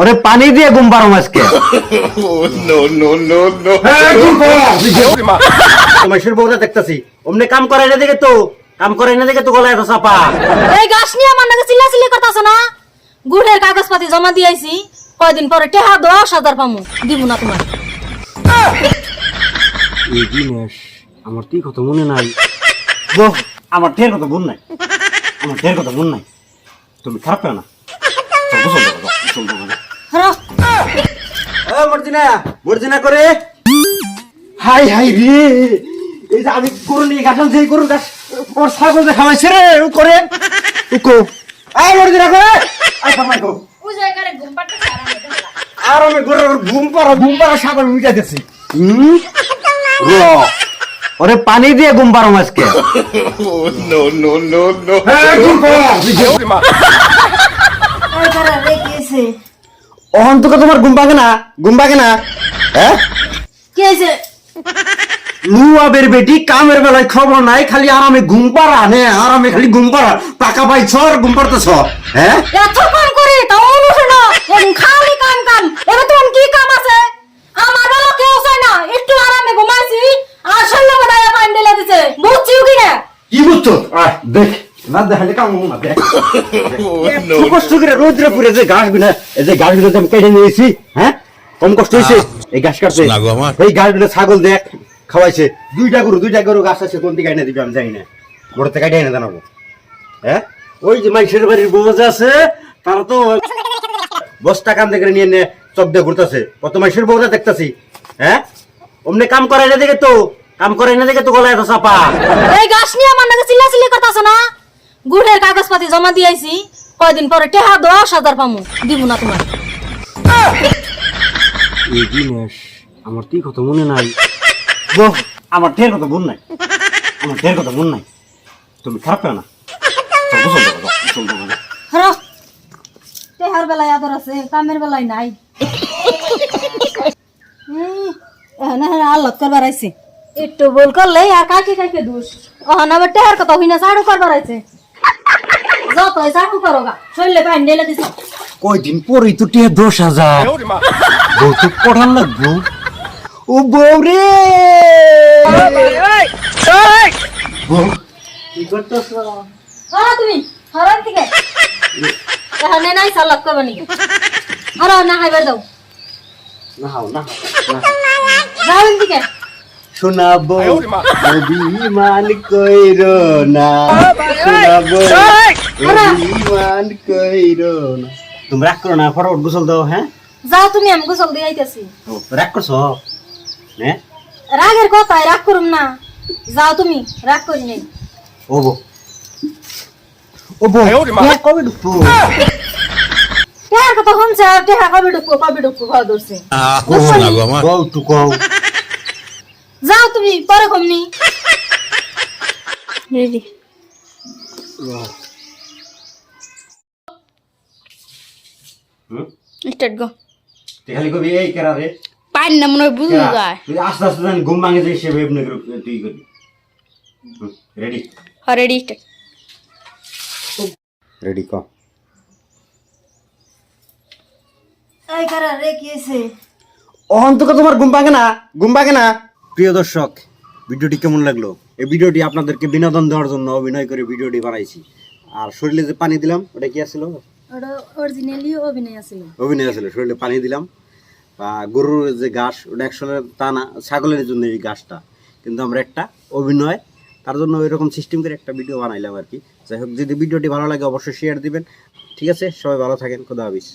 ওরে পানি দিয়ে ঘুম পারো আজকে। বউটা দেখতেছি। অমনি কাম করে না দেখে তো কাম করে না দেখে তো গলায় তো চাপা। এই গাছ নিয়ে আমার নাকি চিল্লা চিল্লি করতেছ না? গুড়ের কাগজপাতি জমা দিয়েছি কয়দিন পরে টেহা দশ হাজার পামু। দিব না তোমার এই দিনেশ আমার তুই কত মনে নাই। আমার ঢের কথা মন নাই। আমার ঢের কথা মন নাই। তুমি খারাপ না মর্জিনা মর্জিনা করে। হাই হাই রে। এই যে আমি করুন এই গাছ আনছি, করুন গাছ ওর ছাগল যে খাওয়াইছে রে ও করে। উকো আই মর্জিনা করে। আই ফামাই কো। আর আমি ঘুম পাড়া ঘুম পাড়া ছাগল মিটাই দিছি হুম? র ওরে পানি দিয়ে ঘুম পারো আজকে। হ্যাঁ? অহন তোকে তোমার ঘুম পাকে না? ঘুম পাকে না? হ্যাঁ? লুয়াবের বেটি কামের বেলায় খবর নাই খালি আরামে ঘুম পাড়া নে আরামে খালি ঘুম পাড়া। টাকা পাইছ আর ঘুম পাড়তেছ হ্যাঁ? এত কাম করি তাও খালি কাম কাম। এবার তোমার কি কাম আছে? আমার বেলা কেউ চায় না একটু আরামে ঘুমাইছি আর সন্ধ্যা বেলায় পানি ঢেলে দিছে বুঝছিও কি না কি বুঝছ আয়, দেখ না দেখালে কাম না দেখ। এত কষ্ট করে রোদ্রে পুরে যে গাছ এই যে গাছ আমি কেটে নিয়েছি হ্যাঁ? কম কষ্ট হয়েছে? এই গাছ কাটতে। এই গাছ ছাগল দেখ খাওয়াইছে। দুইটা গরু দুইটা গরু গাছ আছে কোন দিকে এনে দিবে আমি জানি না। মোটর থেকে এনে জানাব হ্যাঁ? ওই যে মাইশের বাড়ির যে আছে তারা তো বস্তা কাম দেখে নিয়ে নিয়ে চক দিয়ে ঘুরতেছে। কত মাইশের বউটা দেখতেছি হ্যাঁ? অমনি কাম করে না দেখে তো কাম করে না দেখে তো গলায় তো চাপা। এই গাছ নিয়ে আমার নাকি চিল্লা চিল্লি করতেছ না? গুড়ের কাগজপাতি জমা দিয়েছি কয়দিন পরে টেহা দশ হাজার পামু দিব না তোমার এই দিনেশ আমার তুই কত মনে নাই। বহ আমার ঢের কথা মন নাই। আমার ঢের কথা মন নাই। তুমি খারাপ পেও না। হ্যাঁ টেহার বেলায় আদর আছে কামের বেলায় নাই। এখন এখন আল্লাহ করবার আইছে। একটু বল করলে আর কাকে কাকে দোষ? এখন আবার টেহার কথা হইনা ঝাড়ু করবার আইছে। যত ঝাড়ু করো গা শরীরে পানি ঢেলে দিছ। কয়দিন পরেই তো টিয়া দশ হাজার বউ তো পড়ান লাগবো। ও বউ রে! বউ, কি করতেছ? হ্যাঁ তুমি হরান থেকে? এখন নাই করবা নি হরা না খাইবার দাও। না হাও না না। যাও শোনাবো। অভিমান কইর না শোনাবো। অভিমান কইর না। তুমি রাগ করো না ফটাফট গোসল দাও হ্যাঁ? যাও তুমি আমি গোসল দিয়ে আইতেছি। রাগ করছ? হ্যাঁ রাগের কথায় রাগ করুম না। যাও তুমি রাগ করি নাই। ও বো ও বো হ্যাঁ, কবে ঢুকবো টেহার কথা শুনছে আর টেহা কবে ঢুকবো কবে ঢুকবো ঘর ধরছে। কও তু কও। যাও তুমি পরে কমনি রেডি হুম? স্টার্ট গো তুই খালি কবি এই কেরা রে? পাইন না মনে বুঝু যায়। তুই আস্তে আস্তে জানি ঘুম ভাঙে যাই সে এমনি করে তুই করবি। রেডি হ্যাঁ রেডি স্টার্ট রেডি ক এই কারা রে কি অহন্তকে তোমার ঘুম ভাঙে না? ঘুম ভাঙে না? প্রিয় দর্শক ভিডিওটি কেমন লাগল? এই ভিডিওটি আপনাদেরকে বিনোদন দেওয়ার জন্য অভিনয় করে ভিডিওটি বানাইছি। আর শরীরে যে পানি দিলাম ওটা কি আসছিল অভিনয় আছিল। শরীরে পানি দিলাম। বা গরুর যে ঘাস ওটা একসঙ্গে তা না ছাগলের জন্য এই ঘাসটা। কিন্তু আমরা একটা অভিনয় তার জন্য ওই রকম সিস্টেম করে একটা ভিডিও বানাইলাম আর কি। যাই হোক যদি ভিডিওটি ভালো লাগে অবশ্যই শেয়ার দিবেন। ঠিক আছে সবাই ভালো থাকেন খোদা হাফিজ।